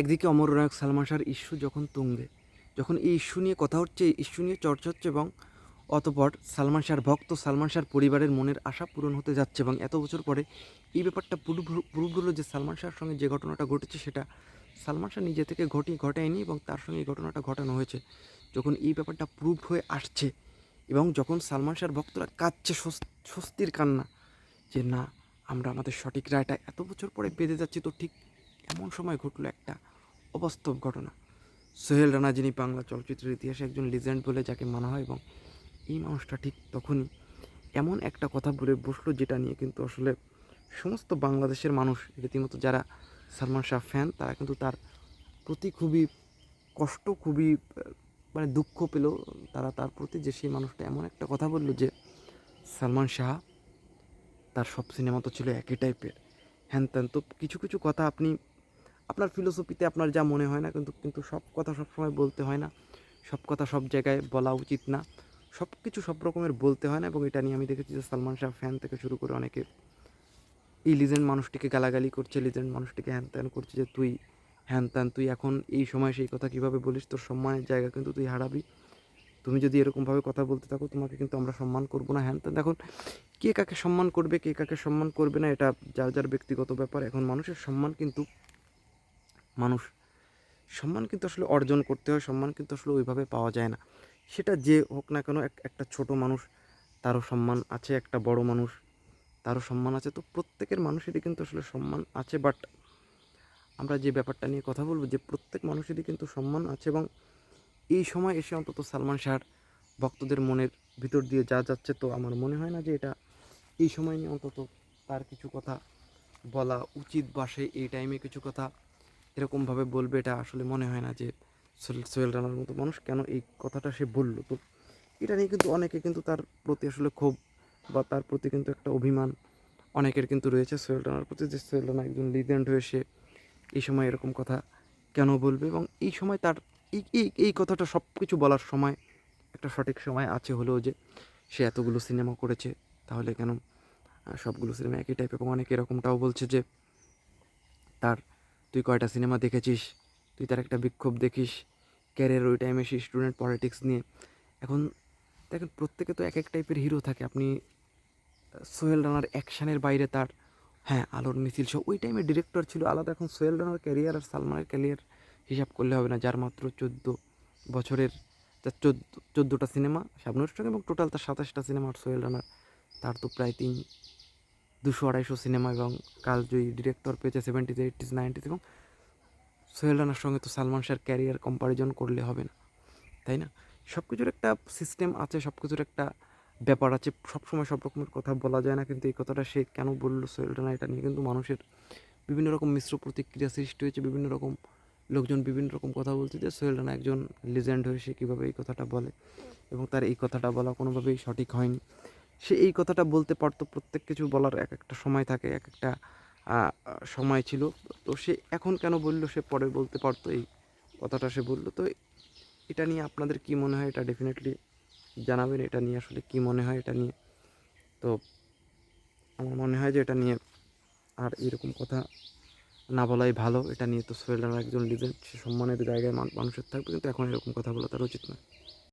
একদিকে অমর নায়ক সালমান শাহর ইস্যু যখন তুঙ্গে, যখন এই ইস্যু নিয়ে কথা হচ্ছে ইস্যু নিয়ে চর্চা হচ্ছে এবং অতপর সালমান শাহর ভক্ত, সালমান শাহর পরিবারের মনের আশা পূরণ হতে যাচ্ছে এবং এত বছর পরে এই ব্যাপারটা প্রুভ হলো যে সালমান শাহর সঙ্গে যে ঘটনাটা ঘটেছে সেটা সালমান শাহ নিজে থেকে ঘটি, ঘটায়নি এবং তার সঙ্গে এই ঘটনাটা ঘটানো হয়েছে। যখন এই ব্যাপারটা প্রুভ হয়ে আসছে এবং যখন সালমান শাহর ভক্তরা কাঁদছে স্বস্তির কান্না যে, না, আমরা আমাদের সঠিক রায়টা এত বছর পরে পেতে যাচ্ছি তো ঠিক এমন সময় ঘটলো একটা অবাস্তব ঘটনা। সোহেল রানা, যিনি বাংলা চলচ্চিত্রের ইতিহাসে একজন লিজেন্ড বলে যাকে মানা হয় এবং এই মানুষটা ঠিক তখনই এমন একটা কথা বলে বসল যেটা নিয়ে কিন্তু আসলে সমস্ত বাংলাদেশের মানুষ, রীতিমতো যারা সালমান শাহ ফ্যান তারা কিন্তু তার প্রতি খুবই কষ্ট, খুবই মানে দুঃখ পেল। তারা তার প্রতি যে সেই মানুষটা এমন একটা কথা বলল যে, সালমান শাহ, তার সব সিনেমা তো ছিল একই টাইপের হ্যান ত্যান তো কিছু কিছু কথা আপনি আপনার ফিলোসফিতে আপনার যা মনে হয় না, কিন্তু কিন্তু সব কথা সব সময় বলতে হয় না। সব কথা সব জায়গায় বলা উচিত না। সব কিছু সব রকমের বলতে হয় না এবং এটা নিয়ে আমি দেখেছি যে সালমান শাহ ফ্যান থেকে শুরু করে অনেকে এই লিজেন্ড মানুষটিকে গালাগালি করছে লিজেন্ড মানুষটিকে হ্যান ত্যান করছে যে তুই হ্যান ত্যান তুই এখন এই সময় সেই কথা কীভাবে বলিস? তোর সম্মানের জায়গা কিন্তু তুই হারাবি। তুমি যদি এরকমভাবে কথা বলতে থাকো, তোমাকে কিন্তু আমরা সম্মান করব না। হ্যান ত্যান দেখুন, কে কাকে সম্মান করবে, কে কাকে সম্মান করবে না, এটা যার যার ব্যক্তিগত ব্যাপার। এখন মানুষের সম্মান কিন্তু মানুষ, সম্মান কিন্তু আসলে অর্জন করতে হয়, সম্মান কিন্তু আসলে ওইভাবে পাওয়া যায় না। সেটা যে হোক না কেন, এক, একটা ছোট মানুষ, তারও সম্মান আছে, একটা বড় মানুষ, তারও সম্মান আছে। তো প্রত্যেকের মানুষেরই কিন্তু আসলে সম্মান আছে বাট আমরা যে ব্যাপারটা নিয়ে কথা বলব, যে প্রত্যেক মানুষেরই কিন্তু সম্মান আছে এবং এই সময় এসে অন্তত সালমান শাহর ভক্তদের মনের ভিতর দিয়ে যা যাচ্ছে, তো আমার মনে হয় না যে এটা এই সময় নিয়ে অন্তত তার কিছু কথা বলা উচিত বা সে এই টাইমে কিছু কথা এরকমভাবে বলবে, এটা আসলে মনে হয় না যে সোহেল রানার মতো মানুষ। কেন এই কথাটা সে বলল? তো এটা নিয়ে কিন্তু অনেকে কিন্তু তার প্রতি আসলে ক্ষোভ বা তার প্রতি কিন্তু একটা অভিমান অনেকের কিন্তু রয়েছে সোহেল রানার প্রতি, যে সোহেল রানা একজন লিজেন্ড হয়ে সে এই সময় এরকম কথা কেন বলবে? এবং এই সময় তার এই এই কথাটা সব কিছু বলার সময়, একটা সঠিক সময় আছে হলেও যে সে এতগুলো সিনেমা করেছে, তাহলে কেন সবগুলো সিনেমা একই টাইপ এবং অনেকে এরকমটাও বলছে যে তার তুই কয়টা সিনেমা দেখেছিস? তুই তার একটা বিক্ষোভ দেখিস। ক্যারিয়ার ওই টাইমে সে স্টুডেন্ট পলিটিক্স নিয়ে। এখন দেখেন, প্রত্যেকে তো এক এক টাইপের হিরো থাকে। আপনি সোহেল রানার অ্যাকশানের বাইরে তার। হ্যাঁ আলোর মিছিল সহ ওই টাইমে ডিরেক্টর ছিল। আলাদা এখন সোহেল রানার ক্যারিয়ার আর সালমানের ক্যারিয়ার হিসাব করলে হবে না। যার মাত্র চোদ্দ বছরের, তার চোদ্দ, চোদ্দোটা সিনেমা, শাবনুর এবং টোটাল তার সাতাশটা সিনেমা আর সোহেল রানার। তার তো প্রায় তিন দুশো আড়াইশো সিনেমা এবং কাল কালজয়ী ডিরেক্টর পেয়েছে সেভেন্টিজ এইটিস নাইনটিস এবং সোহেল রানার সঙ্গে তো সালমান শাহর ক্যারিয়ার কম্পারিজন করলে হবে না, তাই না? সব কিছুর একটা সিস্টেম আছে সব কিছুর একটা ব্যাপার আছে, সবসময় সব রকমের কথা বলা যায় না, কিন্তু এই কথাটা সে কেন বলল সোহেল রানা এটা নিয়ে? কিন্তু মানুষের বিভিন্ন রকম মিশ্র প্রতিক্রিয়া সৃষ্টি হয়েছে, বিভিন্ন রকম লোকজন বিভিন্ন রকম কথা বলছে যে সোহেল রানা একজন লিজেন্ড হয়ে সে কীভাবে এই কথাটা বলে এবং তার এই কথাটা বলা কোনোভাবেই সঠিক হয়নি। সে এই কথাটা বলতে পারতো প্রত্যেক কিছু বলার এক একটা সময় থাকে, এক একটা সময় ছিল। তো সে এখন কেন বলল সে পরে বলতে পারতো এই কথাটা সে বলল। তো এটা নিয়ে আপনাদের কি মনে হয়? এটা ডেফিনেটলি জানাবেন, এটা নিয়ে আসলে কি মনে হয় এটা নিয়ে? তো আমার মনে হয় যে এটা নিয়ে আর এরকম কথা না বলাই ভালো। এটা নিয়ে তো সোহেল রানা একজন লিজেন্ড সে সম্মানের জায়গায় মানুষের থাকবে, কিন্তু এখন এরকম কথা বলা তার উচিত নয়।